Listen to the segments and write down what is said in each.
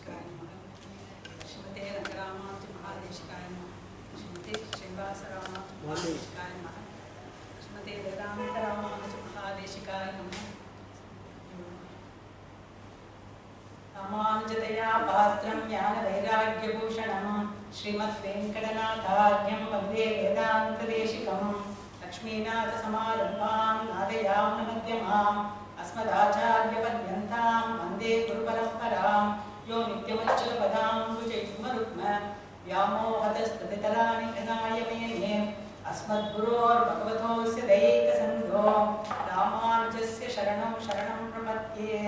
महादेशिकाय नमः श्रीमते रंगरामाति महादेशिकाय नमः श्रीमते श्रीनिवासरामाति महादेशिकाय नमः श्रीमते वेदान्तरामाति महादेशिकाय नमः रामानुजतया पात्रं ज्ञानवैराग्यभूषणं श्रीमद्वेङ्कटनाथार्यं वन्दे वेदान्तदेशिकं लक्ष्मीनाथसमारम्भां नादयामनमध्यमाम् अस्मदाचार्यपर्यन्तां वन्दे गुरुपरम्परां यो नित्यमच्युतपदाम्बुजयुग्मरुग्म व्यामोहतस्ततितराणि घनाय मेने अस्मद्गुरोर्भगवतोऽस्य दैकसन्धो। रामानुजस्य शरणं शरणं प्रपद्ये।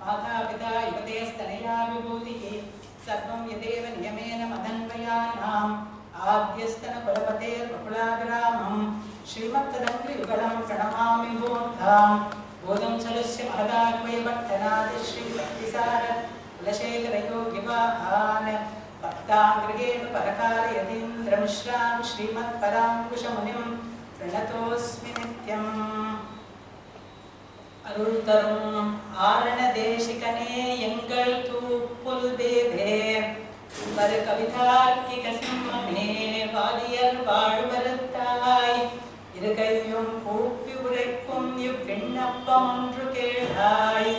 मातापिता युवतेस्तनया विभूतिः। सर्वं यदेव नियमेन मदन्वयानाम्। आद्यस्तनकुलपतेर्बकुलाग्रामं श्रीमत्तदङ्ग्रियुगलं प्रणमामि मूर्धाम् बोधं सलस्य महदाह्वयभट्टनादिश्रीभक्तिसार కులశేఖరయోగివాహాన్ భక్తాంగ్రగేణ పరకారయతీంద్రమిశ్రాం శ్రీమత్పరాంకుశమునిం ప్రణతోస్మి నిత్యం அருள்தரும் ஆரணதேசிகனே எங்கள் தூப்புல் தேவே மறு கவிதார்க்கிக சிம்மமே வாலியர் வாழ்வருத்தாய் இருகையும் கூப்பி உழைக்கும் இவ்விண்ணப்பம் ஒன்று கேளாய்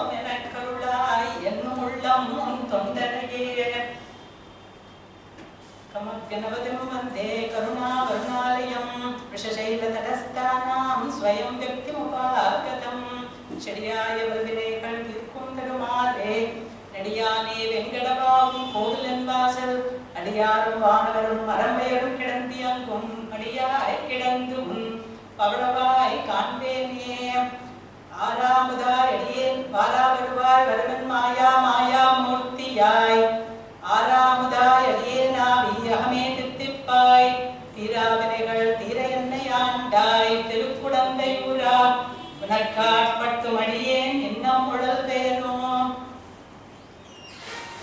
கருளாய் என் உள்ளம் உன் தொண்டனையே. கமத்கனவதிமுவந்தே கருணா கருணாலயம் விஷசைல தடஸ்தானாம் ஸ்வயம் வக்தி முபாகதம் செடியாய வல்வினைகள் இருக்கும் பெருமாளே நெடியானே வெங்கடபாவும் கோவிலன் வாசல் அடியாரும் வானவரும் மரம்பெயரும் கிடந்தியங்கும் அடியாய் கிடந்து உன் பவளவாய் காண்பேனே ஆறாமுதாய் அடியேன் வாரா வருவாய் வருவன் மாயா மாயா மூர்த்தியாய். ஆறாமுதாய் அடியேனாவி அகமே தித்திப்பாய். தீராவினைகள் தீர என்னை ஆண்டாய். திருக்குடந்தை உரா உனக்காட்பட்டும் அடியேன் இன்னும் உடல் வேணும்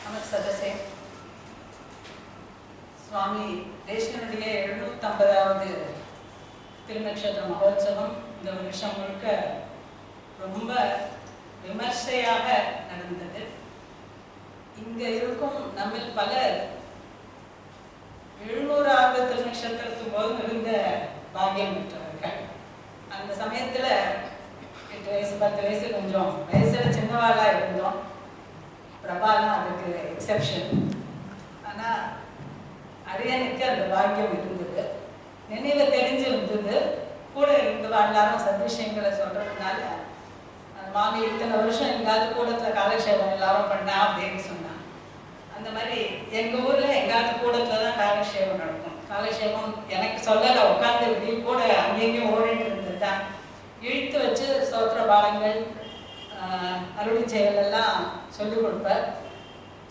நமக்கு சதசே சுவாமி தேசிகனுடைய எழுநூத்தம்பதாவது திருநக்ஷத்திர மகோத்சவம் இந்த வருஷம் முழுக்க ரொம்ப விமர்சையாக நடந்தது. இங்க இருக்கும் நம்ம பலர் எழுநூறாவது திருநக்ஷத்திரத்து போது இருந்த பாக்கியம் பெற்றவர்கள். அந்த சமயத்துல எட்டு வயசு பத்து வயசு கொஞ்சம் வயசுல சின்னவாளா இருந்தோம். பிரபாலாம் அதுக்கு எக்ஸெப்ஷன் ஆனா அரியனுக்கு அந்த பாக்கியம் இருந்தது. நினைவு தெரிஞ்சிருந்தது. கூட இருந்தவா எல்லாரும் சதிஷயங்களை சொல்றதுனால மாமி இத்தனை வருஷம் எங்காவது கூடத்துல காலக்ஷேபம் எல்லாரும் பண்ணா அப்படின்னு சொன்னான். அந்த மாதிரி எங்க ஊர்ல எங்காவது கூடத்துல தான் காலக்ஷேபம் நடக்கும். காலக்ஷேபம் எனக்கு சொல்லல உட்கார்ந்து இப்படி கூட அங்கேயும் ஓடிட்டு இருந்ததுதான் இழுத்து வச்சு சோத்திர பாலங்கள் ஆஹ், அருளி செயல் எல்லாம் சொல்லிக் கொடுப்பார்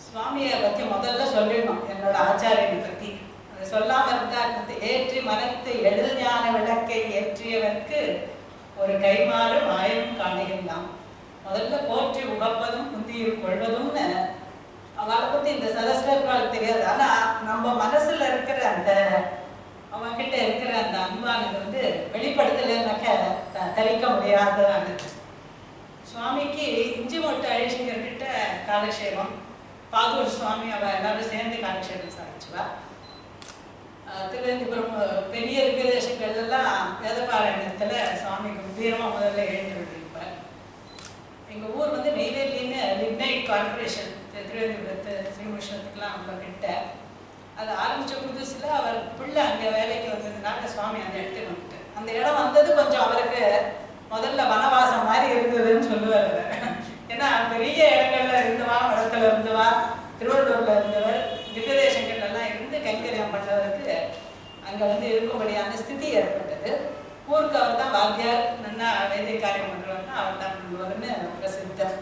சுவாமியை பத்தி முதல்ல சொல்லிடணும் என்னோட ஆச்சாரியனை பத்தி. அதை சொல்லாம இருந்தா ஏற்றி மறைத்து எழில் ஞான விளக்கை ஏற்றியவர்க்கு ஒரு கைமாறு மாயம் காணுகின்றான் முதல்ல போற்றி உகப்பதும் புந்தியில் கொள்வதும்னு அவளை பத்தி இந்த சதஸ்வர்களுக்கு தெரியாது. ஆனா நம்ம மனசுல இருக்கிற அந்த அவன்கிட்ட இருக்கிற அந்த அன்பானது வந்து வெளிப்படுத்தலைன்னாக்க த- தரிக்க முடியாததானது. சுவாமிக்கு இஞ்சி மொட்டை அழிச்சிங்கர் கிட்ட காலக்ஷேபம். பாதூர் சுவாமி அவ எல்லாரும் சேர்ந்து காலக்ஷேபம் சாதிச்சுவா. ஆஹ் திருவனந்தபுரம் பெரிய விதேசங்கள் எல்லாம் வேதபாராயணத்துல சுவாமி கம்பீரமா முதல்ல எழுந்து எங்கள் ஊர் வந்து நெய்வேலின்னு லிக்னைட் கார்பரேஷன் திருவனந்தபுரத்து ஸ்ரீமுஷ்ணத்துக்குலாம் அவங்க கிட்ட. அது ஆரம்பித்த புதுசில் அவர் பிள்ளை அங்கே வேலைக்கு வந்ததுனால சுவாமி அந்த இடத்துக்கு வந்துட்டு அந்த இடம் வந்தது கொஞ்சம் அவருக்கு முதல்ல வனவாசம் மாதிரி இருந்ததுன்னு சொல்லுவார் அவர். ஏன்னா பெரிய இடங்கள்ல இருந்தவா வடத்துல இருந்தவா திருவள்ளூர்ல இருந்தவர் திவ்யதேசங்கள்ல இருந்து கைங்கரியம் பண்ணவருக்கு அங்கே வந்து இருக்கும்படியான ஸ்திதி ஏற்பட்டது. ஊருக்கு அவர் தான் வாத்தியார். நல்லா வேதிய காரியம் பண்றவர்னா அவர் தான் பண்ணுவார்னு பிரசித்தம்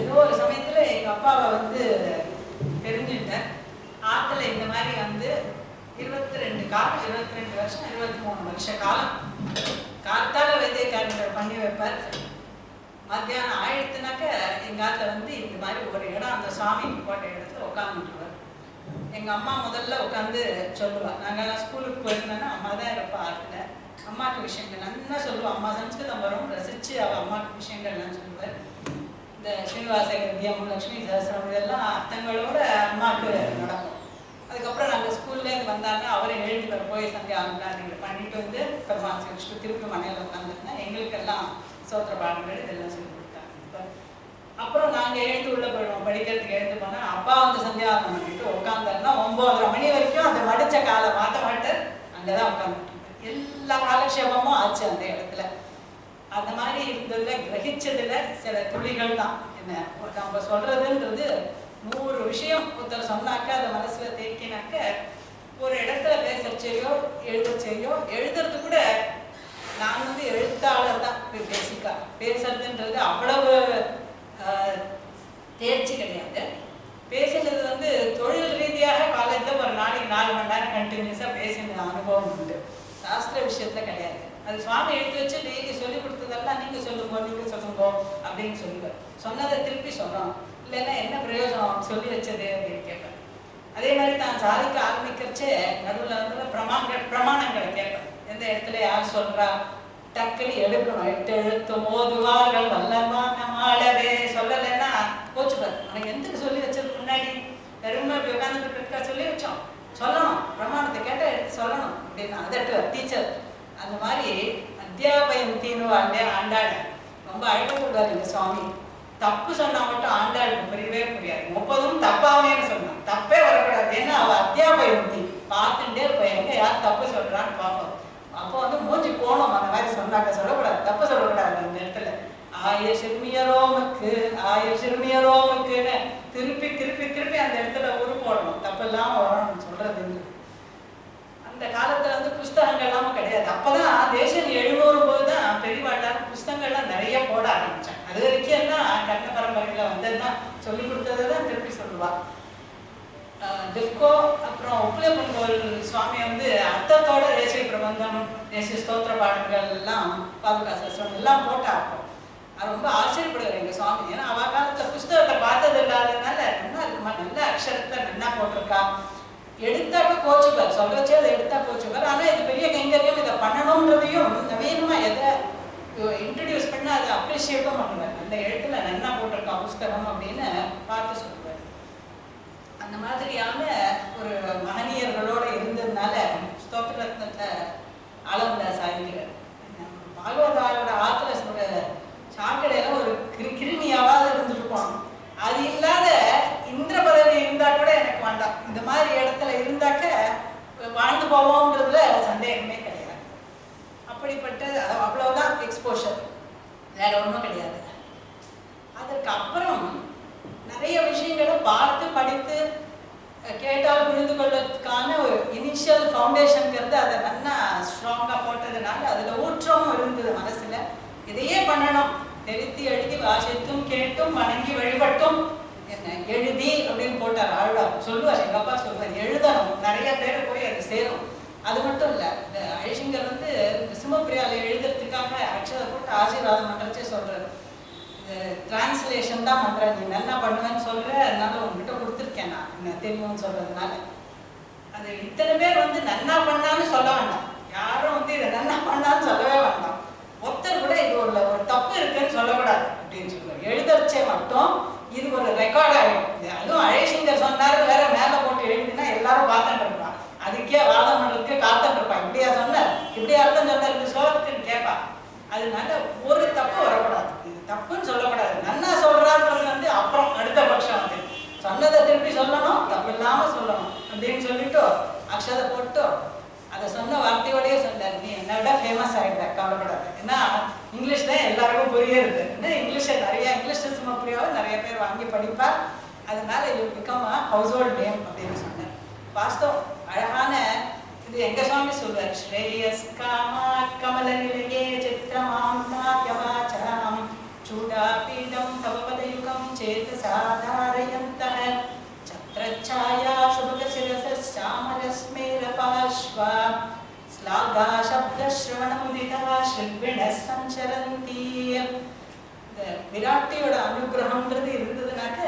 ஏதோ ஒரு சமயத்தில் எங்கள் அப்பாவை வந்து தெரிஞ்சுட்டேன் ஆற்றுல இந்த மாதிரி வந்து இருபத்தி ரெண்டு காலம் இருபத்தி ரெண்டு வருஷம் இருபத்தி மூணு வருஷ காலம் காத்தால வைத்திய காரியங்கள் பண்ணி வைப்பார். மத்தியானம் ஆயிடுத்துனாக்க எங்கள் ஆற்றுல வந்து இந்த மாதிரி ஒரு இடம் அந்த சுவாமிக்கு போட்ட இடத்துல உட்காந்துட்டுருவார் எங்கள் அம்மா முதல்ல உட்காந்து சொல்லுவா. நாங்கெல்லாம் ஸ்கூலுக்கு போயிருந்தோன்னா அம்மா தான் இருப்பா ஆற்றுல அம்மாக்கு விஷயங்கள் நல்லா சொல்லுவா. அம்மா சம்ஸ்கிருதம் வரும். ரசிச்சு அவ அம்மாக்கு விஷயங்கள்லாம் சொல்லுவார். இந்த இந்த ஸ்ரீனிவாச கத்தியம் லக்ஷ்மி சஹசிரம் இதெல்லாம் அர்த்தங்களோட அம்மாவுக்கு நடக்கும். அதுக்கப்புறம் நாங்கள் ஸ்கூல்லேருந்து வந்தாங்க. அவரை எழுதி வர போய் சந்தியா நீங்கள் பண்ணிட்டு வந்து பெருமாள் வச்சுட்டு திருப்பி மனையில் உட்காந்துருந்தேன் எங்களுக்கெல்லாம் சோத்திர பாடங்கள் இதெல்லாம் சொல்லி கொடுத்தாங்க. அப்புறம் நாங்கள் எழுந்து உள்ள போயிடுவோம். படிக்கிறதுக்கு எழுந்து போனால் அப்பா வந்து சந்தியாவந்தம் பண்ணிட்டு உட்காந்துருந்தா ஒம்போதரை மணி வரைக்கும் அந்த மடிச்ச காலை மாற்ற மாட்டேன் அங்கே தான் உட்காந்து எல்லா காலக்ஷேபமும் ஆச்சு அந்த இடத்துல. அந்த மாதிரி இருந்ததுல கிரகிச்சதுல சில துளிகள் தான். என்ன நம்ம சொல்றதுன்றது நூறு விஷயம். ஒருத்தர் சொன்னாக்க அதை மனசுல தேக்கினாக்க ஒரு இடத்துல பேசச்சேயோ எழுதச்சேயோ எழுதுறது கூட நான் வந்து எழுத்தாளர் தான் பேசிக்கா. பேசுறதுன்றது அவ்வளவு தேர்ச்சி கிடையாது. பேசினது வந்து தொழில் ரீதியாக காலேஜில் ஒரு நாளைக்கு நாலு மணி நேரம் கண்டினியூஸாக பேசின அனுபவம் உண்டு. சாஸ்திர விஷயத்துல கிடையாது. அது சுவாமி எடுத்து வச்சு டெய்லி சொல்லி கொடுத்ததெல்லாம் நீங்க சொல்லுங்க நீங்க சொல்லுங்க அப்படின்னு சொல்லுங்க சொன்னதை திருப்பி சொல்லணும் இல்லைன்னா என்ன பிரயோஜனம் சொல்லி வச்சது அப்படின்னு கேட்பேன் அதே மாதிரி தான் சாதிக்க ஆரம்பிக்கிறச்சே நடுவில் வந்து பிரமாணங்கள் பிரமாணங்களை கேட்பேன் எந்த இடத்துல யார் சொல்றா? டக்குனு எடுக்கணும். எட்டு எழுத்து மோதுவார்கள் வல்லமா நம்மளவே சொல்லலைன்னா போச்சுப்பார். உனக்கு எந்த சொல்லி வச்சதுக்கு முன்னாடி பெருமை உட்காந்துட்டு இருக்கா? சொல்லி வச்சோம். சொல்லணும். பிரமாணத்தை கேட்டால் எடுத்து சொல்லணும். அப்படின்னு அதட்டு டீச்சர் அந்த மாதிரி அத்தியாபயந்தின்னு வாழ்ந்தே ஆண்டாள். ரொம்ப அழகப்படுவார் இந்த சுவாமி. தப்பு சொன்னா மட்டும் ஆண்டாளுக்கு புரியவே புரியாது. முப்பதும் தப்பாமேன்னு சொன்னான். தப்பே வரக்கூடாது. ஏன்னா அவ அத்தியாபயந்தி பார்த்துட்டே இருப்போம் எங்க யார் தப்பு சொல்றான்னு பார்ப்போம். அப்போ வந்து மூஞ்சி போனோம் அந்த மாதிரி சொன்னாக்க சொல்லக்கூடாது. தப்பு சொல்லக்கூடாது அந்த இடத்துல. ஆய சிறுமியரோமுக்கு ஆய சிறுமியரோமுக்குன்னு திருப்பி திருப்பி திருப்பி அந்த இடத்துல உரு போடணும். தப்பு வரணும் சொல்றது அந்த காலத்துல வந்து புஸ்தகங்கள் எல்லாமே கிடையாது. அப்பதான் தேசம் எழுநூறு போது தான் பெரியவாட்டார் புஸ்தகங்கள்லாம் நிறைய போட ஆரம்பிச்சாங்க. அது வரைக்கும் தான் கண்ண பரம்பரையில வந்ததுதான். சொல்லி கொடுத்ததை தான் திருப்பி சொல்லுவா. ஆஹ் அப்புறம் அப்புறம் உப்பிலப்பங்கோல் சுவாமி வந்து அர்த்தத்தோட தேசிய பிரபந்தம் தேசிய ஸ்தோத்திர பாடல்கள் எல்லாம் பாதுகா சஸ்திரம் எல்லாம் போட்டா அப்போ ரொம்ப ஆச்சரியப்படுவார் எங்க சுவாமி. ஏன்னா அவ காலத்துல புஸ்தகத்தை பார்த்தது இல்லாததுனால நல்லா இருக்குமா? நல்ல அக்ஷரத்தை நல்லா போட்டிருக்கா. எடுத்தாக்க கோச்சுப்பார். சொல்றச்சே அதை எடுத்தா கோச்சுப்பார். ஆனா இது பெரிய கைங்கரியம். இதை பண்ணணுன்றதையும் நவீனமா எதை இன்ட்ரடியூஸ் பண்ண அதை அப்ரிஷியேட்டும் பண்ணுவார். அந்த எழுத்துல நல்லா போட்டிருக்கா புஸ்தகம் அப்படின்னு பார்த்து சொல்லுவார். அந்த மாதிரியான ஒரு மகனியர்களோட இருந்ததுனால ஸ்தோத்திர ரத்னத்தை ஆளவந்தா சாதிக்கிறார் பாகவதாரோட ஆத்திர சாக்கடையில ஒரு கிரு கிருமியாவது இருந்துருப்போம் அது இல்லாத இந்திர பதவி இருந்தா கூட எனக்கு வேண்டாம். இந்த மாதிரி இடத்துல இருந்தாக்க வாழ்ந்து போவோம்ன்றதுல சந்தேகமே கிடையாது. அப்படிப்பட்ட அவ்வளவுதான் எக்ஸ்போஷர் வேற ஒன்றும் கிடையாது. அதற்கு அப்புறம் நிறைய விஷயங்களை பார்த்து படித்து கேட்டால் புரிந்து கொள்வதற்கான ஒரு இனிஷியல் ஃபவுண்டேஷனுங்கிறது அதை நல்லா ஸ்ட்ராங்காக போட்டதுனால அதில் ஊற்றமும் இருந்தது மனசில். இதையே பண்ணணும். தெரித்து எழுதி வாசித்தும் கேட்டும் வணங்கி வழிபட்டும் என்ன எழுதி அப்படின்னு போட்டார் ஆழ்வார். சொல்லுவார் எங்கள் அப்பா சொல்லுவார் எழுதணும். நிறைய பேர் போய் அது சேரும். அது மட்டும் இல்லை இந்த அழிசிங்கர் வந்து சிம்மப்பிரியாவில் எழுதுறதுக்காக அக்ஷதை போட்டு ஆசீர்வாதம் பண்ணுறச்சே சொல்கிறார் டிரான்ஸ்லேஷன் தான் பண்றேன். நீ நல்லா பண்ணுவேன்னு சொல்ற அதனால உங்ககிட்ட கொடுத்துருக்கேன் நான். என்ன தெரியும்னு சொல்றதுனால. அது இத்தனை பேர் வந்து நன்னா பண்ணான்னு சொல்ல வேண்டாம். யாரும் வந்து இதை நன்னா பண்ணான்னு சொல்லவே வேண்டாம். ஒருத்தர் கூட இது ஒரு ஒரு தப்பு இருக்குன்னு சொல்லக்கூடாது அப்படின்னு சொல்லுவார். எழுதச்சே மட்டும் இது ஒரு ரெக்கார்ட் ஆகிடும் அதுவும் அழேசிங்கர் சொன்னார் வேற மேலே போட்டு எழுதினா எல்லாரும் பார்த்துட்டு இருப்பான் அதுக்கே வாதம் பண்ணுறதுக்கு காத்துட்டு இருப்பான் இப்படியா சொன்னார்? இப்படியா அர்த்தம் சொன்னார் இந்த சோகத்துக்குன்னு கேட்பா. அதனால ஒரு தப்பு வரக்கூடாது. இது தப்புன்னு சொல்லக்கூடாது. நன்னா சொல்றான்றது வந்து அப்புறம் அடுத்த பட்சம் வந்து சொன்னதை திருப்பி சொல்லணும் தப்பு இல்லாமல் சொல்லணும் அப்படின்னு சொல்லிட்டு அக்ஷதை போட்டு அதை சொன்ன வார்த்தையோடய சொன்னார் நீ என்னை விட ஃபேமஸ் ஆகிட்ட கவலைப்படாது ஏன்னா இங்கிலீஷ் கொரியர் வந்து இங்கிலீஷை நிறைய இங்கிலீஷ் சும்மா புரியாவும் நிறைய பேர் வாங்கி படிப்பார் அதனால you become a household name அப்படின்னு சொன்னார் வாஸ்தவம். அழகான இது எங்க சுவாமி சொல்வார் ஸ்ரேயஸ் காமா கமல நிலையே சித்தமாம் காவியவாச்சாம் சூடா பீடம் தவபதயுகம் சேத்து சாதாரயந்தன சத்ரச்சாயா சுபக சிரசாமரஸ்மேர பாஸ்வா லாகாசப்தஸ்ரவணமுதிதா ஷில்பிண சஞ்சரந்தி. இந்த விராட்டியோட அனுகிரகம்ன்றது இருந்ததுனாக்க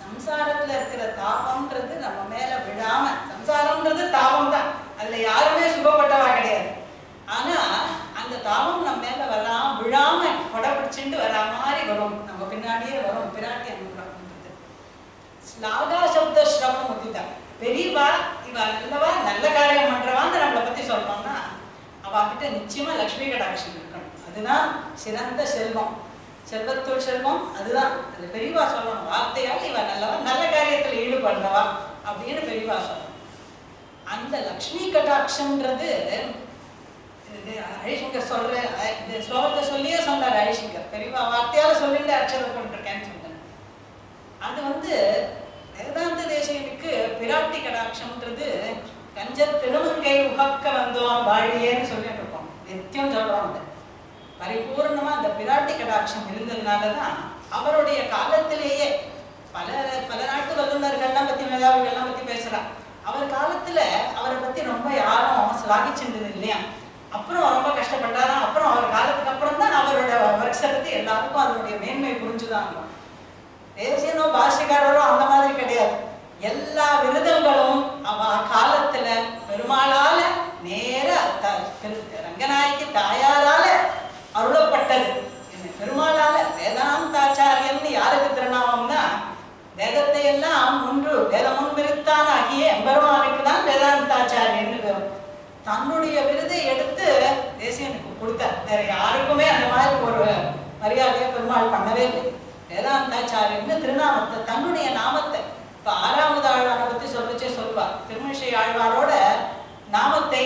சம்சாரத்துல இருக்கிற தாபம்ன்றது நம்ம மேல விழாம சம்சாரம்ன்றது தாபம் தான் அதுல யாருமே சுபப்பட்டவா கிடையாது. ஆனா அந்த தாபம் நம்ம மேல வராம விழாம கொடை பிடிச்சிட்டு வரா மாதிரி வரும். நம்ம பின்னாடியே வரும் பிராட்டி அனுகிரகம் ஸ்லாகா சப்த ஸ்ரவணம் பெரியவா இவ நல்ல காரியம் பண்றவான்னு நம்மளை பத்தி சொல்றோம்னா அவகிட்ட நிச்சயமா லக்ஷ்மி கடாட்சம் இருக்கணும். அதுதான் சிறந்த செல்வம். செல்வத்தோல் செல்வம் அதுதான். அது பெரியவா சொல்லணும். வார்த்தையால் இவ நல்லவா நல்ல காரியத்துல ஈடுபடுறவா அப்படின்னு பெரியவா சொல்லணும். அந்த லக்ஷ்மி கடாட்சம்ன்றது ஹரிசங்கர் சொல்ற இந்த ஸ்லோகத்தை சொல்லியே சொன்னார் ஹரிசங்கர். பெரியவா வார்த்தையால சொல்லிட்டு அக்ஷரம் பண்ணிருக்கேன்னு சொன்னார். அது வந்து வேதாந்த தேசிகனுக்கு பிராட்டி கடாட்சம்ன்றது கஞ்சர் திருமங்கை உகக்க வந்தோம் வாழியேன்னு சொல்லிட்டு இருக்கோம். நித்தியம் சொல்றோம் பரிபூர்ணமா அந்த பிராட்டி கடாட்சம் இருந்ததுனால தான் அவருடைய காலத்திலேயே பல பல நாட்டு வல்லுநர்கள்லாம் பத்தி மேதாவிகள்லாம் பத்தி பேசுறா அவர் காலத்துல அவரை பத்தி ரொம்ப யாரும் சிலாகிச்சிருந்தது இல்லையா? அப்புறம் ரொம்ப கஷ்டப்பட்டாராம். அப்புறம் அவர் காலத்துக்கு அப்புறம் தான் அவரோட ஒர்க்ஸை எல்லாருக்கும் அதனுடைய மேன்மை புரிஞ்சுதான் தேசியனோ பாஷிகாரரோ அந்த மாதிரி கிடையாது. எல்லா விருதங்களும் அவ காலத்துல பெருமாளால நேர திரு- ரங்கநாயகி தாயாரால அருளப்பட்டது. என்ன பெருமாளால வேதாந்தாச்சாரியன்னு யாருக்கு திருநாமம்னா வேதத்தை எல்லாம் ஒன்று வேதமுன் விருத்தான் ஆகிய எம்பெருமானுக்கு தான் வேதாந்தாச்சாரியன்னு பேரும். தன்னுடைய விருதை எடுத்து தேசியனுக்கு கொடுத்தார். வேற யாருக்குமே அந்த மாதிரி ஒரு மரியாதையை பெருமாள் பண்ணவே இல்லை. வேதாந்தாச்சாரியன்னு திருநாமத்தை தன்னுடைய நாமத்தை இப்ப ஆறாவது ஆழ்வாரை பத்தி சொல்லிச்சே சொல்வார் திருமிஷை ஆழ்வாரோட நாமத்தை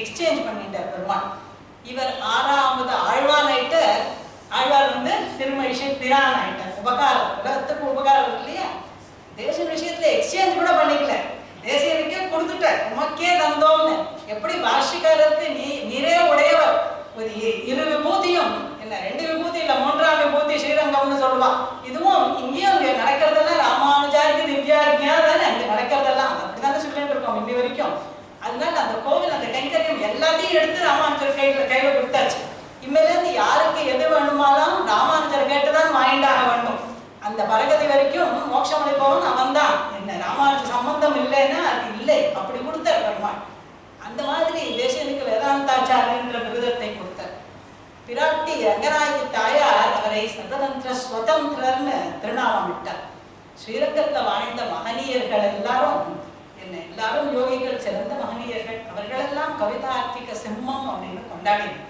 எக்ஸ்சேஞ்ச் பண்ணிட்டார் பெருமாள். இவர் ஆறாவது ஆழ்வானாயிட்டு ஆழ்வார் வந்து திருமழிசை பிரான் ஆயிட்டார் உபகாரம் உலகத்துக்கு உபகாரம் இல்லையா? தேச விஷயத்துல எக்ஸ்சேஞ்ச் கூட பண்ணிக்கல. தேசியனுக்கே கொடுத்துட்ட உமக்கே தந்தோம்னு. எப்படி பாஷிக்காரருக்கு நீ நீரே உடையவர். ஒரு இரு விபூதியும் என்ன ரெண்டு ஒன்று சொல்லுவான் இதுவும் இங்கேயும் அங்கே நடக்கிறதெல்லாம் ராமானுஜாருக்கு திவ்யாஜ்யா தானே அங்கே நடக்கிறதெல்லாம். அப்படிதானே சொல்லிட்டு இருக்கோம் இன்னி வரைக்கும். அதனால அந்த கோவில் அந்த கைங்கரியம் எல்லாத்தையும் எடுத்து ராமானுஜர் கையில கையில கொடுத்தாச்சு. இனிமேலேருந்து யாருக்கு எது வேணுமாலும் ராமானுஜர் கேட்டுதான் வாங்கிட்டாக வேண்டும். அந்த பரகதி வரைக்கும் மோட்சம் அவன் தான் என்ன ராமானுஜர் சம்பந்தம் இல்லைன்னா அது இல்லை. அப்படி கொடுத்தார் பெருமாள். அந்த மாதிரி தேசியனுக்கு வேதாந்தாச்சாரியன்ற விருதத்தை கொடுத்து பிராட்டி ரங்கநாயகி தாயார் அவரை சததந்திர ஸ்வதந்திரர்னு திருநாமம் விட்டார். ஸ்ரீரங்கத்தில் வாழ்ந்த மகனீயர்கள் எல்லாரும் என்ன எல்லாரும் யோகிகள் சிறந்த மகனீயர்கள் அவர்களெல்லாம் கவிதார்த்திக சிம்மம் அப்படின்னு கொண்டாடினார்.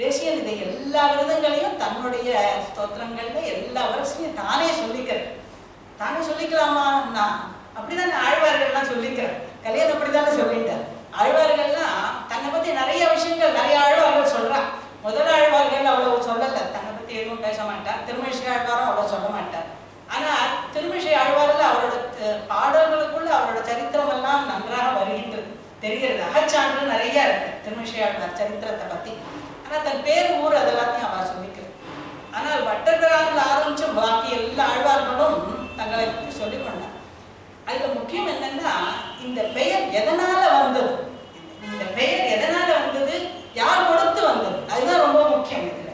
தேசியன் இதை எல்லா விரதங்களையும் தன்னுடைய ஸ்தோத்திரங்கள்ல எல்லா வருஷத்தையும் தானே சொல்லிக்கிறார். தானே சொல்லிக்கலாமா நான் அப்படிதானே ஆழ்வார்கள்லாம் சொல்லிக்கிறார். கல்யாணம் அப்படிதானே சொல்லிட்டார். ஆழ்வார்கள்லாம் தன்னை பத்தி நிறைய விஷயங்கள் நிறைய ஆழ்வார்கள் சொல்றா முதல் ஆழ்வார்கள் அவ்வளவு சொல்லல தன்னை பத்தி எதுவும் பேச மாட்டார். திருமிஷை ஆழ்வாரும் அவ்வளவு சொல்ல மாட்டார். ஆனா திருமிஷை ஆழ்வாரில் அவரோட பாடல்களுக்குள்ள அவரோட சரித்திரம் எல்லாம் நன்றாக வருகின்றது. தெரிகிறது. அகச்சான்று நிறைய இருக்கு திருமிஷை ஆழ்வார் சரித்திரத்தை பத்தி. ஆனா தன் பேர் ஊர் அதெல்லாத்தையும் அவர் சொல்லிக்கிறார். ஆனால் வட்டகரால் ஆரம்பிச்சும் பாக்கி எல்லா ஆழ்வார்களும் தங்களை பற்றி சொல்லிக்கொண்டார் அதுல முக்கியம் என்னன்னா இந்த பெயர் எதனால வந்தது? இந்த பெயர் எதனால வந்தது? யார் கூட வந்தது. அதுதான் ரொம்ப முக்கியம் இதுல.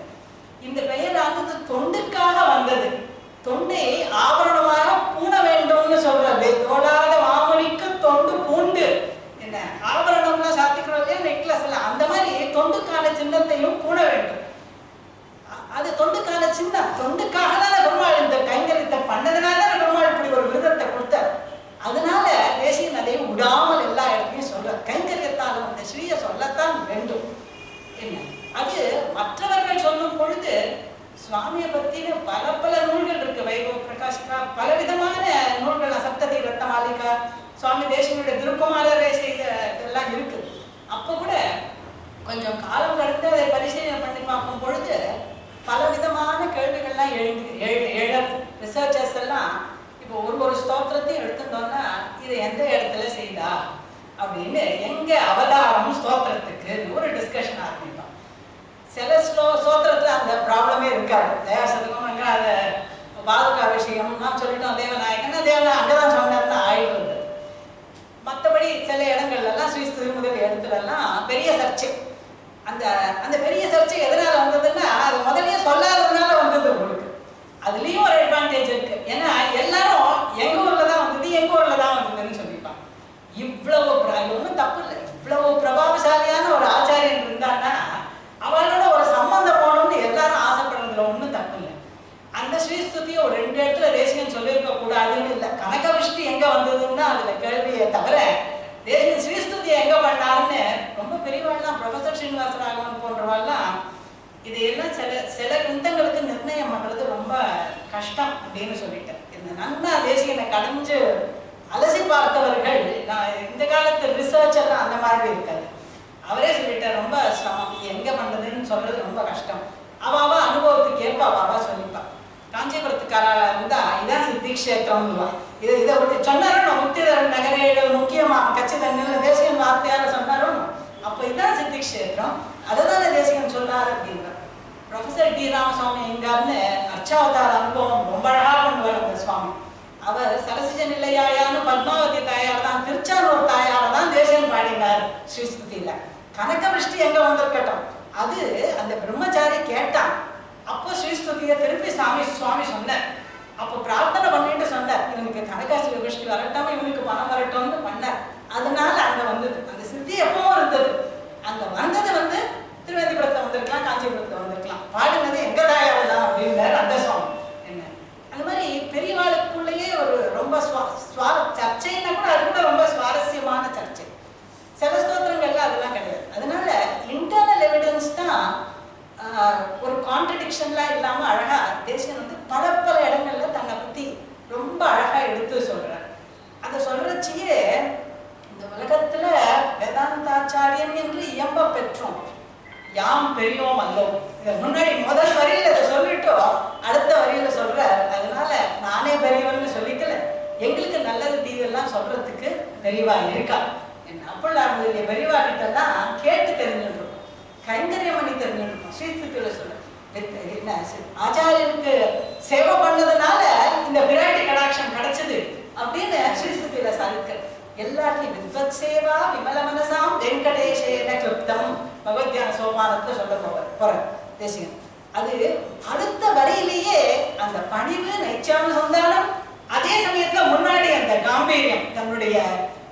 இந்த பெயரானது தொண்டுக்காக வந்தது. தொண்டை ஆபரணமாக பூண வேண்டும்னு சொல்றது. தோடாத மாமுனிக்கு தொண்டு பூண்டு. என்ன ஆபரணம்லாம் சாத்திக்கிறோம் இல்லையா? நெக்லஸ் எல்லாம் அந்த மாதிரி தொண்டுக்கான சின்னத்தையும் பூண வேண்டும். அது தொண்டுக்கான சின்னம். தொண்டுக்காக தானே பெருமாள் இந்த கைங்கரியத்தை பண்ணதுனால தானே பெருமாள் இப்படி ஒரு விருதத்தை கொடுத்தார் அதனால தேசியன் அதை விடாமல் எல்லா இடத்துலையும் சொல்ற கைங்கரியத்தால் அந்த ஸ்ரீய சொல்லத்தான் வேண்டும் என்ன அது மற்றவர்கள் சொல்லும் பொழுது சுவாமியை பற்றின பல பல நூல்கள் இருக்கு வைபவ பிரகாஷ்கா பல விதமான நூல்கள் சப்ததி ரத்ன மாளிகா சுவாமி தேசியனுடைய திருக்குமாரரே செய்த இதெல்லாம் இருக்கு. அப்போ கூட கொஞ்சம் காலம் கடந்து அதை பரிசீலனை பண்ணி பார்க்கும் பொழுது பல விதமான கேள்விகள்லாம் எழுந்து எழு எழறது ரிசர்ச்சர்ஸ் எல்லாம் இப்போ ஒரு ஒரு ஸ்தோத்திரத்தையும் எடுத்துட்டோம்னா இதை எந்த இடத்துல செய்தா? அப்படின்னு எங்க அவதாரம் ஸ்தோத்திரத்துக்கு ஒரு டிஸ்கஷன் ஆகும் சில ஸ்லோ சோத்திரத்தில் அந்த ப்ராப்ளமே இருக்காது. தயாசத்துக்கும் அங்கே அந்த பாதுகா விஷயம் நான் சொல்லிட்டோம் தேவநாயகன்னா தேவனா அங்கதான் சொன்னார்னு ஆயிடுறது மற்றபடி சில இடங்கள்லாம் எல்லாம் ஸ்ரீ திருமுதல் இடத்துலலாம் பெரிய சர்ச்சை. அந்த அந்த பெரிய சர்ச்சை எதனால் வந்ததுன்னா அது முதல்லயே சொல்லாததுனால வந்தது உங்களுக்கு. அதுலேயும் ஒரு அட்வான்டேஜ் இருக்கு. ஏன்னா எல்லாரும் எங்க ஊர்ல தான் வந்தது எங்க ஊர்ல தான் வந்ததுன்னு சொல்லிப்பாங்க. இவ்வளவு ஒன்றும் தப்பு இல்லை. இவ்வளவு பிரபாவசாலியான ஒரு ஆச்சாரியன் இருந்தான்னா அவளோட ஒரு சம்பந்தம் போகணும்னு எல்லாரும் ஆசைப்படுறதுல ஒண்ணும் தப்பு இல்லை அந்த ஸ்ரீஸ்துதியை ஒரு ரெண்டு இடத்துல தேசியம் சொல்லியிருக்க கூடாதுன்னு இல்லை. கனகவிஷ்டி எங்க வந்ததுன்னா அதுல கேள்வியை தவிர தேசிய ஸ்ரீஸ்துதியை எங்க பண்ணாருன்னு ரொம்ப பெரியவாள்லாம் ப்ரொஃபசர் ஸ்ரீனிவாச ராகவன் போன்றவாள்லாம் இதையெல்லாம் சில சில கிருந்தங்களுக்கு நிர்ணயம் பண்றது ரொம்ப கஷ்டம் அப்படின்னு சொல்லிட்டேன் இந்த நன்னா தேசியனை கடைஞ்சு அலசி பார்த்தவர்கள் நான் இந்த காலத்து ரிசர்ச் எல்லாம் அந்த மாதிரி இருக்காது. அவரே சொல்லிட்டார் ரொம்ப சிரமம். எங்க பண்றதுன்னு சொல்றது ரொம்ப கஷ்டம். அவ அவ அனுபவத்துக்கு ஏற்ப அவ அவ சொல்லிப்பா. காஞ்சிபுரத்துக்காரா இருந்தா இதான் சித்தி கஷேத்திரம்னுவா இது இதை விட்டு சொன்னாரும் முக்திதரன் நகரேகள் முக்கியமா கட்சி தண்ணில் தேசியன் வார்த்தையால சொன்னாரும் அப்போ இதான் சித்தி கஷேத்திரம் அதை தானே தேசிகன் சொல்றாரு அப்படின்னா. ப்ரொஃபசர் டி ராமசுவாமி எங்காருன்னு அர்ச்சாவதார அனுபவம் ரொம்ப அழகா பண்ணுவார் அந்த சுவாமி. அவர் சரசிஜ நிலையாயான்னு பத்மாவதி தாயார் தான் திருச்சானூர் தாயார் தான் தேசியம் பாடினார் ஸ்ரீஸ்துதியில கனகவிஷ்டி எங்க வந்திருக்கட்டும்? அது அந்த பிரம்மச்சாரி கேட்டான். அப்போ ஸ்ரீஸ்துதியை திருப்பி சாமி சுவாமி சொன்னார். அப்போ பிரார்த்தனை பண்ணிட்டு சொன்னார். இவனுக்கு தனகாசி விபஷ்டி வரட்டும் இவனுக்கு பணம் வரட்டும்னு பண்ணார். அதனால அங்க வந்தது. அந்த சித்தி எப்பவும் இருந்தது. அங்க வந்தது வந்து திருவேந்திபுரத்துல வந்திருக்கலாம் காஞ்சிபுரத்துல வந்திருக்கலாம். பாடுனது எங்க தாயார் தான் அப்படின்னாரு அந்த சுவாமி என்ன? அந்த மாதிரி பெரியவாளுக்குள்ளேயே ஒரு ரொம்ப சுவா- சர்ச்சைன்னா கூட அது கூட ரொம்ப சுவாரஸ்யமான சர்ச்சை. சில ஸ்தோத்திரங்கள்லாம் அதெல்லாம் கிடையாது. அதனால இன்டர்னல் எவிடன்ஸ் தான் ஒரு கான்ட்ரடிக்ஷன்லாம் இல்லாமல் அழகாக தேசியன் வந்து பல பல இடங்கள்ல தன்னை பற்றி ரொம்ப அழகாக எடுத்து சொல்கிறார் அதை சொல்கிறச்சியே இந்த உலகத்தில் வேதாந்தாச்சாரியன் என்று இயம்ப பெற்றோம். யாம் பெரியோம் அல்லோம் இதை முன்னாடி முதல் வரியில் இதை சொல்லிட்டோம். அடுத்த வரியில் சொல்கிறார் அதனால நானே பெரியவன்னு சொல்லிக்கல. எங்களுக்கு நல்லது தீதெல்லாம் சொல்கிறதுக்கு பெரியவா இருக்கா. என்ன அப்படிலாம் முதலிய பெரியவா கிட்ட தான் கேட்டு தெரிஞ்சுருக்கோம் கைங்கரியம் பண்ணி தெரிஞ்சுருக்கோம் ஸ்ரீஸ்துதியில சொல்ல என்ன ஆச்சாரியனுக்கு சேவை பண்ணதுனால இந்த விராட்டி கடாட்சம் கிடைச்சது அப்படின்னு ஸ்ரீசுத்தில சாதிக்க எல்லாத்தையும் வித்வத் சேவா விமல மனசாம் வெங்கடேஷேன கிருப்தம். பகவத்யான சோபானத்துல சொல்ல போவார். போறார். தேசிகன். அது அடுத்த வரியிலேயே அந்த பணிவு நைச்சானுசந்தானம் அதே சமயத்துல முன்னாடி அந்த காம்பீரியம் தன்னுடைய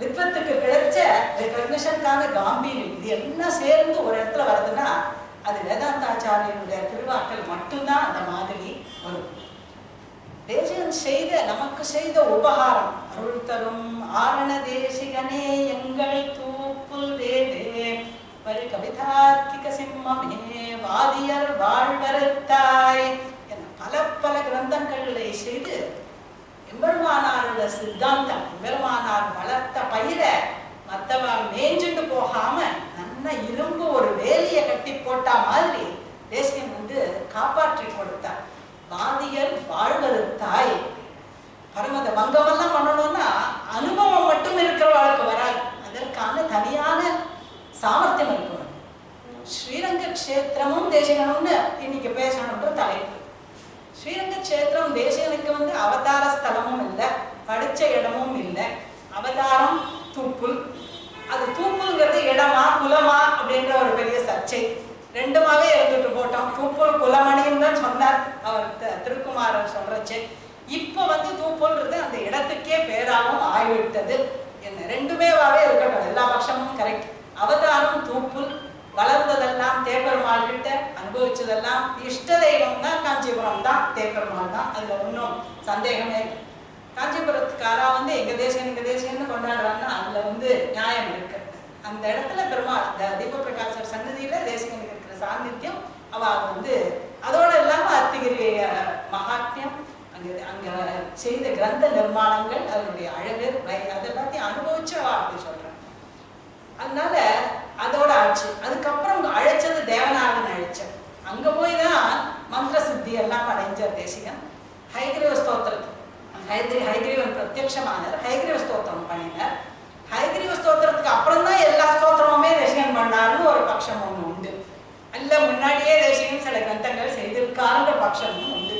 வித்வத்துக்கு கிடைச்ச அதற்கான காம்பீரியம். இது எல்லாம் சேர்ந்து ஒரு இடத்துல வருதுன்னா அது வேதாந்தாச்சாரியனுடைய திருவாக்கள் மட்டும்தான் அந்த மாதிரி வரும். தேசிகன் செய்த நமக்கு செய்த உபகாரம் அருள் தரும் ஆரண தேசிகனே எங்கள் தூப்புல் தேவே வரி கவிதார்த்திக சிம்மமே வாதியர் வாழ்வருத்தாய் என பல பல கிரந்தங்களை செய்து எம்பெருமானாரோட சித்தாந்தம் எம்பெருமானார் வளர்த்த பயிரை மத்தவ மேய்ஞ்சுட்டு போகாம நல்ல இரும்பு ஒரு வேலியை கட்டி போட்டா மாதிரி தேசியம் வந்து காப்பாற்றி கொடுத்தார். பாதியர் வாழ்வது தாய். பரமத பங்கமெல்லாம் பண்ணணும்னா அனுபவம் மட்டும் இருக்கிறவளுக்கு வராது. அதற்கான தனியான சாமர்த்தியம் இருக்கணும். ஸ்ரீரங்க கஷேத்திரமும் தேசிகனும்னு இன்னைக்கு பேசணுன்ற தலைப்பு. ஸ்ரீரங்க கஷேத்திரம் தேசிகனுக்கு வந்து அவதார ஸ்தலமும் இல்லை படிச்ச இடமும் இல்லை. அவதாரம் தூப்புல் அது தூப்புல்ங்கிறது இடமா குலமா அப்படின்ற ஒரு பெரிய சர்ச்சை ரெண்டுமாவே இருந்துட்டு போட்டோம். தூப்புல் குலமணின்னு தான் சொன்னார் அவர் த- சொல்றச்சு. இப்போ வந்து தூப்புல்ன்றது அந்த இடத்துக்கே பேராகவும் ஆய்விட்டது. என்ன ரெண்டுமேவாவே இருக்கட்டும். எல்லா பட்சமும் கரெக்ட் அவதாரம் தூப்புல் வளர்ந்ததெல்லாம் தேப்பெருமாள் கிட்ட அனுபவிச்சதெல்லாம் இஷ்ட தெய்வம் தான் காஞ்சிபுரம் தான் தேப்பெருமாள் தான். அதுல ஒன்றும் சந்தேகமே இல்லை. காஞ்சிபுரத்துக்காரா வந்து எங்க தேசம் எங்க தேசம்னு கொண்டாடுறாங்கன்னா அதுல வந்து நியாயம் இருக்கு. அந்த இடத்துல பெருமாள் தீப பிரகாசர் சன்னதியில தேசிகனுக்கு சாநித்தியம் அவ அது வந்து அதோட இல்லாம அத்திகிரி மகாத்மியம் அங்க அங்க செய்த கிரந்த நிர்மாணங்கள் அதனுடைய அழகு அது எல்லாத்தையும் அனுபவிச்சு அவ அப்படி சொல்றாங்க அதனால அதோட ஆச்சு. அதுக்கப்புறம் அழைச்சது தேவநாதன் அழைச்சார் அங்க போய் தான் மந்திர சித்தி எல்லாம் அடைஞ்சார் தேசிகன் ஹைகிரீவ ஸ்தோத்திரத்து ஹைகிரி ஹைகிரீவன் பிரத்யக்ஷமானார் ஹைகிரீவ ஸ்தோத்திரம் பண்ணினார். ஹைகிரீவ ஸ்தோத்திரத்துக்கு அப்புறம் தான் எல்லா ஸ்தோத்திரமுமே தேசிகன் பண்ணாருன்னு ஒரு பட்சம் ஒன்று அல்ல முன்னாடியே தேசியம் சில கிரந்தங்கள் செய்திருக்காருன்ற பட்சமும் உண்டு.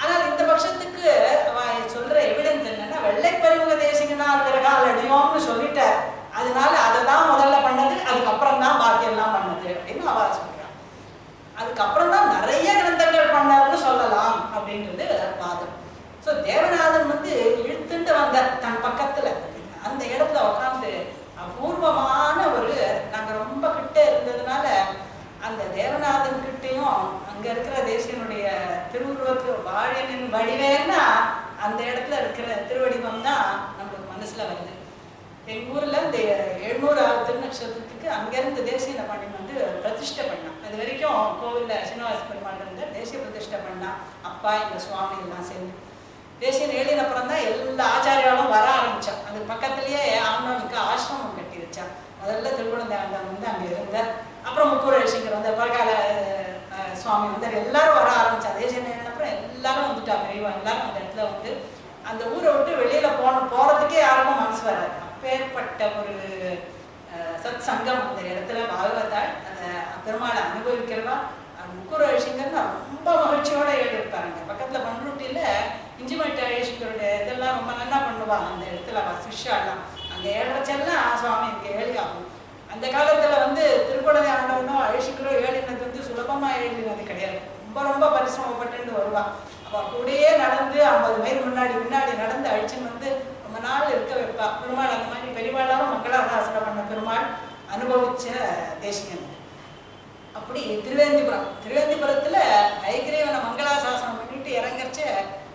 ஆனால் இந்த பட்சத்துக்கு அவன் சொல்ற எவிடன்ஸ் என்னன்னா வெள்ளைப்பறிமுக தேசிகனால் விறகால் அடியோம்னு சொல்லிட்டார். அதனால அதை தான் முதல்ல பண்ணது அதுக்கப்புறம் தான் பாக்கியெல்லாம் பண்ணது அப்படின்னு அவ சொல்றான் அதுக்கப்புறம் தான் நிறைய கிரந்தங்கள் பண்ணார்னு சொல்லலாம் அப்படின்றது வாதம் ஸோ தேவநாதன் வந்து இழுத்துட்டு வந்த தன் பக்கத்துல அந்த இடத்துல உட்காந்து அபூர்வமான ஒரு நாங்கள் ரொம்ப கிட்ட இருந்ததுனால அந்த தேவநாதன் கிட்டேயும் அங்க இருக்கிற தேசியனுடைய திருவுருவத்து வாழினின் வடிவேன்னா அந்த இடத்துல இருக்கிற திருவடிவம் தான் நம்மளுக்கு மனசுல வருது. எங்க ஊர்ல இந்த எழுநூறாவது திருநக்ஷத்திரத்துக்கு அங்கிருந்து தேசிய பாண்டியன் வந்து பிரதிஷ்டை பண்ணான். அது வரைக்கும் கோவில்ல சீனிவாச பெருமாள் இருந்து தேசிய பிரதிஷ்டை பண்ணான். அப்பா எங்க சுவாமி எல்லாம் சேர்ந்து. தேசியம் எழுதின அப்புறம் தான் எல்லா ஆச்சாரியாலும் வர ஆரம்பிச்சான். அது பக்கத்துலயே ஆண்டவனுக்கு ஆசிரமம் கட்டி வச்சான். முதல்ல திருக்குழந்தையாண்டம் வந்து அங்கே இருந்தார். அப்புறம் முக்கூர ரிஷிங்கர் வந்து பரகால சுவாமி வந்து எல்லாரும் வர ஆரம்பிச்சா அதே எழுதின அப்புறம் எல்லாரும் வந்துட்டா பெரியவா எல்லாரும் அந்த இடத்துல வந்து அந்த ஊரை விட்டு வெளியில போன போறதுக்கே யாருக்கும் மனசு வராது. அப்பேற்பட்ட ஒரு சத் சங்கம் அந்த இடத்துல பாகவதால் அந்த பெருமாளை அனுபவிக்கிறவா முக்கூர ரிஷிங்கர்னு ரொம்ப மகிழ்ச்சியோட எழுதியிருப்பாருங்க பக்கத்துல பண்ருட்டியில் இஞ்சிமட்ட ரிஷிங்கருடைய இதெல்லாம் ரொம்ப நல்லா பண்ணுவாங்க. அந்த இடத்துல சிஷ்யாலாம் அங்க ஏழரைச்செல்லாம் சுவாமி இங்கே ஏழி ஆகும். அந்த காலத்துல வந்து திருக்குழந்தை ஆண்டவனோ அழிஷிக்கரோ ஏழினது வந்து சுலபமா ஏழினது கிடையாது. ரொம்ப ரொம்ப பரிசிரமப்பட்டு வருவா. அப்போ கூடயே நடந்து ஐம்பது மைல் முன்னாடி முன்னாடி நடந்து அழிச்சுன்னு வந்து ரொம்ப நாள் இருக்க வைப்பா. பெருமாள் அந்த மாதிரி பெரியவாளாரும் மங்களாதாசனம் பண்ண பெருமாள் அனுபவிச்ச தேசியம் அப்படி திருவேந்திபுரம். திருவேந்திபுரத்துல ஐக்கிரேவனை மங்களாசாசனம் பண்ணிட்டு இறங்கறச்ச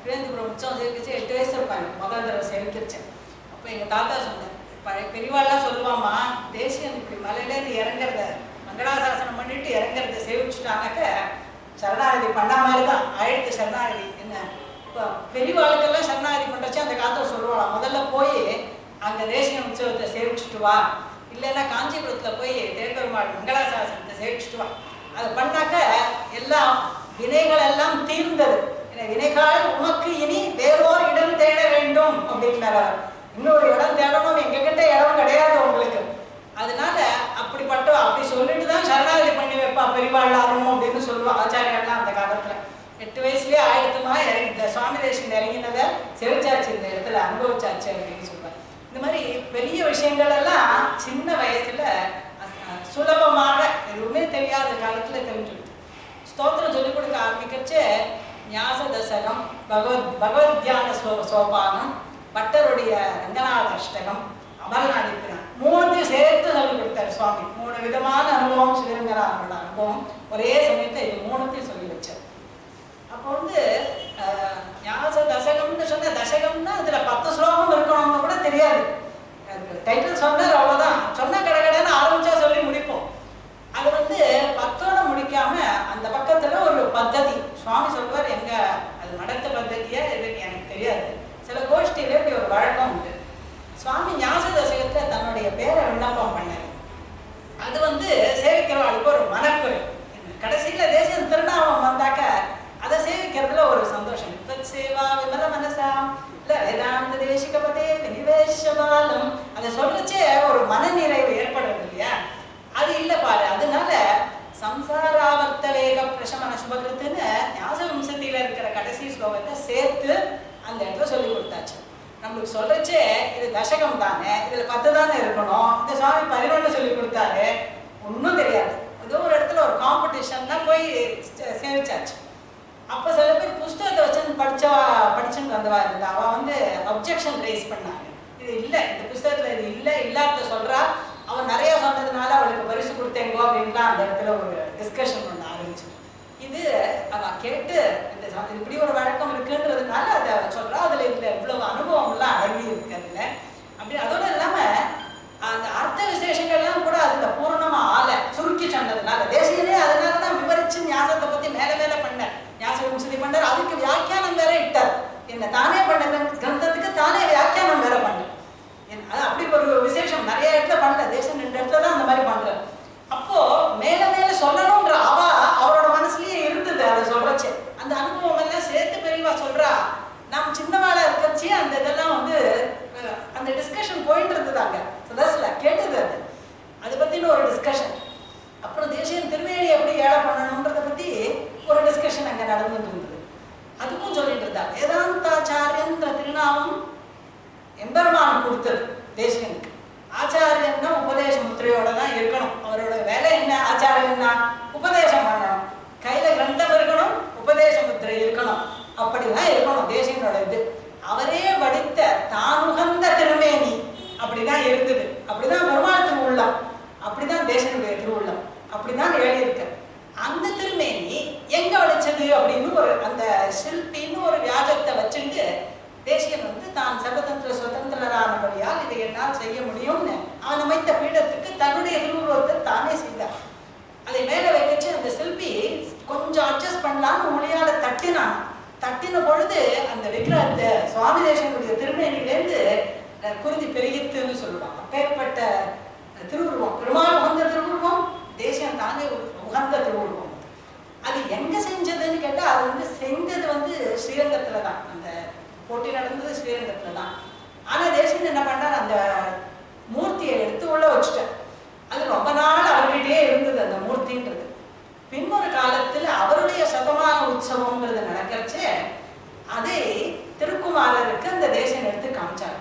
திருவேந்திபுரம் உற்சவம் சேவிச்சு எட்டு வயசு இருப்பாங்க. முதல் தடவை சேவிக்கிறச்சேன் அப்போ எங்க தாத்தா சொன்னார் பழைய பெரியவாள்லாம் சொல்லுவாமா தேசியம் இப்படி மலையிலேருந்து இறங்குறத மங்களாசாசனம் பண்ணிட்டு இறங்குறத சேவிச்சுட்டானாக்க சரணாகதி பண்ண மாதிரி தான் ஆயிரத்து சரணாகதி. என்ன? இப்போ பெரியவாளுக்கெல்லாம் சரணாகதி பண்ணுறச்சு அந்த காலத்தில் சொல்லுவாளாம். முதல்ல போய் அங்கே தேசிய உற்சவத்தை சேவிச்சுட்டு வா. இல்லைன்னா காஞ்சிபுரத்தில் போய் தேர்பெருமாள் மங்களாசாசனத்தை சேவிச்சுட்டு வா. அதை பண்ணாக்க எல்லாம் வினைகள் எல்லாம் தீர்ந்தது வினைகால் உமக்கு இனி வேறோர் இடம் தேட வேண்டும் அப்படின்னார் இன்னொரு இடம் தேடணும் எங்ககிட்ட இடம் கிடையாது உங்களுக்கு. அதனால அப்படிப்பட்ட அப்படி சொல்லிட்டு தான் சரணாகதி பண்ணி வைப்பா பெரியவாழ்லாரும் அப்படின்னு சொல்லுவான் ஆச்சாரியெல்லாம் அந்த காலத்துல. எட்டு வயசுலயே ஆயிரத்துமா இறங்கி சுவாமி தேசம் இறங்கினதை செவிச்சாச்சு இந்த இடத்துல அனுபவிச்சாச்சு அப்படின்னு சொல்லுவார் இந்த மாதிரி பெரிய விஷயங்கள் எல்லாம் சின்ன வயசுல சுலபமாக எதுவுமே தெரியாத காலத்துல தெரிஞ்சுடுது ஸ்தோத்திரம் சொல்லிக் கொடுக்க ஆரம்பிக்கச்சே ஞாச தசகம் பகவத் பகவத் தியான சோ சோபானம் பட்டருடைய ரங்கநாத அஷ்டகம் அமர்நாடிக்கிறான் மூணுத்தையும் சேர்த்து சொல்லிக் கொடுத்தார் சுவாமி. மூணு விதமான அனுபவம் சிவரங்கநாதனோட அனுபவம். ஒரே சமயத்தை இது மூணுத்தையும் சொல்லி வச்சார். அப்போ வந்து ஞாச தசகம்னு சொன்ன தசகம்னா இதில் பத்து ஸ்லோகம் இருக்கணும்னு கூட தெரியாது. அதுக்கு டைட்டில் சொன்னார் அவ்வளோதான் சொன்ன கடகடன்னு ஆரம்பிச்சா சொல்லி முடிப்போம். அது வந்து பத்தோட முடிக்காம அந்த பக்கத்தில் ஒரு பத்ததி. சுவாமி சொல்வார் எங்க அது மடத்த பத்ததியா? எதுன்னு எனக்கு தெரியாது. சில கோஷ்டியில இப்படி ஒரு வழக்கம் உண்டு. சுவாமி ஞாச தசகத்தில் தன்னோட சிற்பின்னு ஒரு வியாஜத்தை வச்சுட்டு தேசியன் வந்து தான் சர்வதந்திர சுதந்திரரானபடியால் இதை என்னால் செய்ய முடியும்னு அவன் அமைத்த பீடத்துக்கு தன்னுடைய திருவுருவத்தை தானே செய்தார். அதை மேலே வைக்கச்சு அந்த சிற்பி கொஞ்சம் அட்ஜஸ்ட் பண்ணலான்னு மொழியால தட்டினான். தட்டின பொழுது அந்த விக்கிரகத்தை சுவாமி தேசனுடைய திருமணிலேருந்து குருதி பெருகித்துன்னு சொல்லுவாங்க. அப்பேற்பட்ட திருவுருவம். பெருமாள் உகந்த திருவுருவம் தேசியம் தானே உகந்த திருவுருவம். அது எங்க செஞ்சதுன்னு கேட்டா அது வந்து செஞ்சது வந்து ஸ்ரீரங்கத்துல தான். அந்த போட்டி நடந்தது ஸ்ரீரங்கத்துல தான் ஆனா தேசம் என்ன பண்றாரு அந்த மூர்த்தியை எடுத்து உள்ள வச்சுட்டார் அது ரொம்ப நாள் அவர்கிட்டயே இருந்தது அந்த மூர்த்தின்றது பின்னொரு காலத்துல அவருடைய சதமான உற்சவம்ங்கிறது நடக்கிறச்சே அதை திருக்குமாரருக்கு அந்த தேசம் எடுத்து காமிச்சார்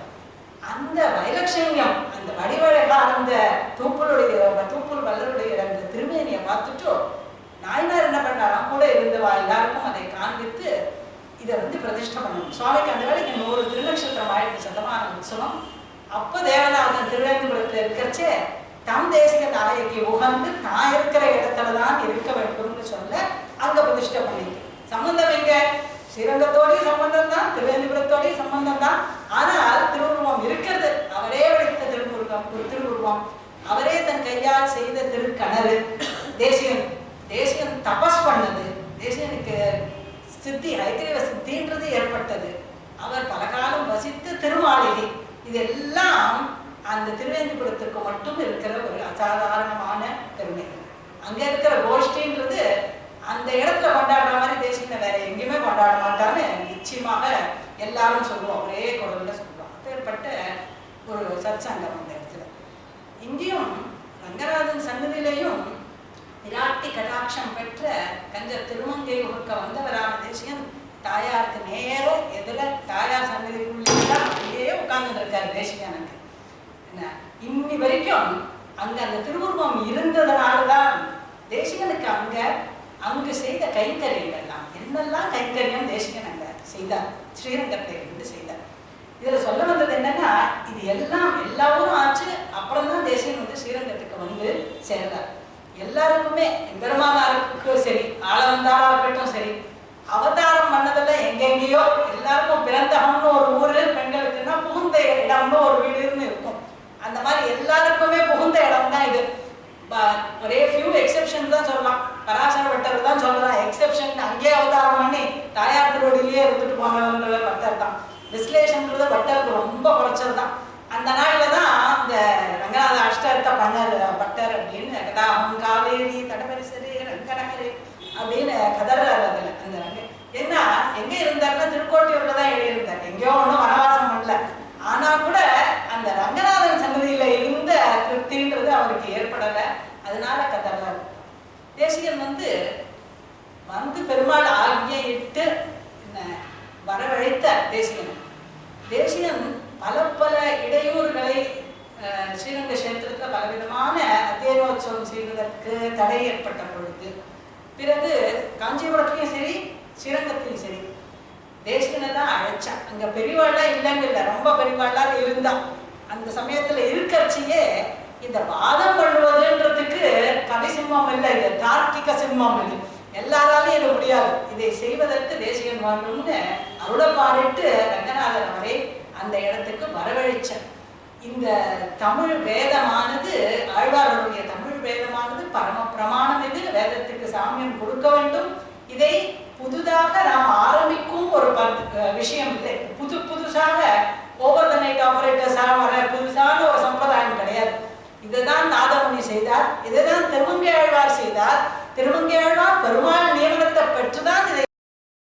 அந்த வைலட்சண்யம் அந்த வடிவழகா அந்த தூப்புளுடைய தூப்புள் வல்லருடைய அந்த திருமேனியை பார்த்துட்டு நாயனார் என்ன பண்ணாராம் கூட இருந்தவா எல்லாருக்கும் அதை காண்பித்து இதை வந்து பிரதிஷ்டை பண்ணணும் சுவாமிக்கு அந்த வேலைக்கு நூறு திருநட்சத்திரம் ஆயிரத்தி சதமான உற்சவம் அப்போ தேவநாதன் திருவேந்திபுரத்தில் இருக்கிறச்சே தம் தேசிக நாயகி உகந்து தான் இருக்கிற இடத்துல தான் இருக்க வேண்டும்னு சொல்ல அங்க பிரதிஷ்டை பண்ணிருக்கு சம்பந்தம் எங்க ஸ்ரீரங்கத்தோடய சம்பந்தம் தான் திருவேந்திபுரத்தோடய சம்பந்தம் தான் ஆனால் திருவுருவம் இருக்கிறது அவரே வைத்த திருவுருவம் ஒரு திருவுருவம் அவரே தன் கையால் செய்த திருக்கணறு தேசியன் தேசியன் தபஸ் பண்ணது தேசியனுக்கு சித்தி ஐக்கிரீவ சித்தின்றது ஏற்பட்டது அவர் பல காலம் வசித்து திருமாளிகை இதெல்லாம் அந்த திருவேந்திபுரத்துக்கு மட்டும் இருக்கிற ஒரு அசாதாரணமான பெருமை. அங்க இருக்கிற கோஷ்டின்றது அந்த இடத்துல கொண்டாடுற மாதிரி தேசியனை வேற எங்கேயுமே கொண்டாட மாட்டான்னு நிச்சயமாக எல்லாரும் சொல்லுவோம். ஒரே குரல்ல சொல்லுவோம். அப்பேற்பட்ட ஒரு சத்சங்கம் அந்த இடத்துல. இங்கேயும் ரங்கராஜன் சன்னதியிலையும் விராட்டி கடாட்சம் பெற்ற கஞ்ச திருமங்கை உகக்க வந்தவரான தேசியன் தாயாருக்கு நேரம் எதில் தாயார் சன்னதிக்குள்ளே அப்படியே உட்கார்ந்துட்டு இருக்காரு தேசிகனுக்கு என்ன? இன்னி வரைக்கும் அங்க அந்த திருவுருவம் இருந்ததுனால தான் தேசிகனுக்கு அங்க அங்கு செய்த கைங்கரியங்கள்லாம் என்னெல்லாம் கைத்தறியும் தேசிகன் அங்கே செய்தார் ஸ்ரீரங்கத்தை இருந்து செய்தார். இதில் சொல்ல வந்தது என்னன்னா இது எல்லாம் எல்லாரும் ஆச்சு அப்புறம் தான் தேசிகன் வந்து ஸ்ரீரங்கத்துக்கு வந்து சேர்ந்தார். எல்லாருக்குமே பெருமானாருக்கு சரி ஆளவந்தாரா இருக்கட்டும் சரி அவதாரம் பண்ணதெல்லாம் எங்கெங்கேயோ எல்லாருக்கும் பிறந்தகம்னு ஒரு ஊரு பெண்களுக்குன்னா புகுந்த இடம்னு ஒரு வீடுன்னு இருக்கும். அந்த மாதிரி எல்லாருக்குமே புகுந்த இடம் தான் இது. ப- ஒரே ஃபியூ எக்ஸெப்ஷன் தான் சொல்லலாம். பராசர பட்டர் தான் சொல்லலாம். எக்ஸெப்ஷன் அங்கேயே அவதாரம் பண்ணி தாயார் திருவடியிலேயே இருந்துட்டு போனவர் பட்டர் தான். விஸ்லேஷன்றது பட்டருக்கு ரொம்ப குறைச்சது தான். அந்த நாளில் தான் இந்த ரங்கநாத அஷ்டத்தை பண்ணார் பட்டர் அப்படின்னு கதாஹம் காவேரி தடபரிசரி ரங்கநகரி அப்படின்னு கதறாரு அதில். ஏன்னா என்ன? எங்க இருந்தாருன்னா திருக்கோட்டியூர்ல தான் எழுதியிருந்தார். எங்கேயோ ஒன்றும் வனவாசம் பண்ணல. ஆனா கூட அந்த ரங்கநாதன் சன்னதியில இருந்த திருப்தின்றது அவருக்கு ஏற்படலை. அதனால கதறாரு தேசிகன் வந்து வந்து பெருமாள் ஆகிய இட்டு வரவழைத்த தேசிகன். தேசிகன் பல பல இடையூறுகளை ஸ்ரீரங்க கஷேத்திரத்தில் பலவிதமான அத்தியனோத்சவம் செய்வதற்கு தடை ஏற்பட்ட பொழுது பிறகு காஞ்சிபுரத்துலையும் சரி ஸ்ரீரங்கத்திலையும் சரி. தேசிகனை தான் அழைச்சான் அங்கே பெரியவாள்லாம் இல்லைன்னு இல்லை ரொம்ப பெரியவாள்லாம் இருந்தான் அந்த சமயத்தில் இருக்கறச்சியே இந்த வாதம் பண்ணுவதுன்றதுக்கு கவி சிம்மம் இல்லை இது தார்க்கிக சிம்மம் இது. எல்லாராலையும் இது முடியாது. இதை செய்வதற்கு தேசிகன் வாங்கணும்னு அருளை பாடிட்டு ரங்கநாதன் அவரை அந்த இடத்துக்கு வரவழைச்சார். இந்த தமிழ் வேதமானது ஆழ்வார்களுடைய தமிழ் வேதமானது பரம பிரமாணம் இது. வேதத்துக்கு சாமியம் கொடுக்க வேண்டும். இதை புதுதாக நாம் ஆரம்பிக்கும் ஒரு விஷயம் இல்லை. புது புதுசாக ஓவர் த நைட் ஆபரேட்டர்ஸாக வர புதுசான ஒரு சம்பிரதாயம் கிடையாது. இதுதான் நாதமுனி செய்தார். இதுதான் திருமங்கை ஆழ்வார் செய்தார். திருமங்கையாழ்வார் பெருமாள் நியமனத்தை பெற்றுதான் இதை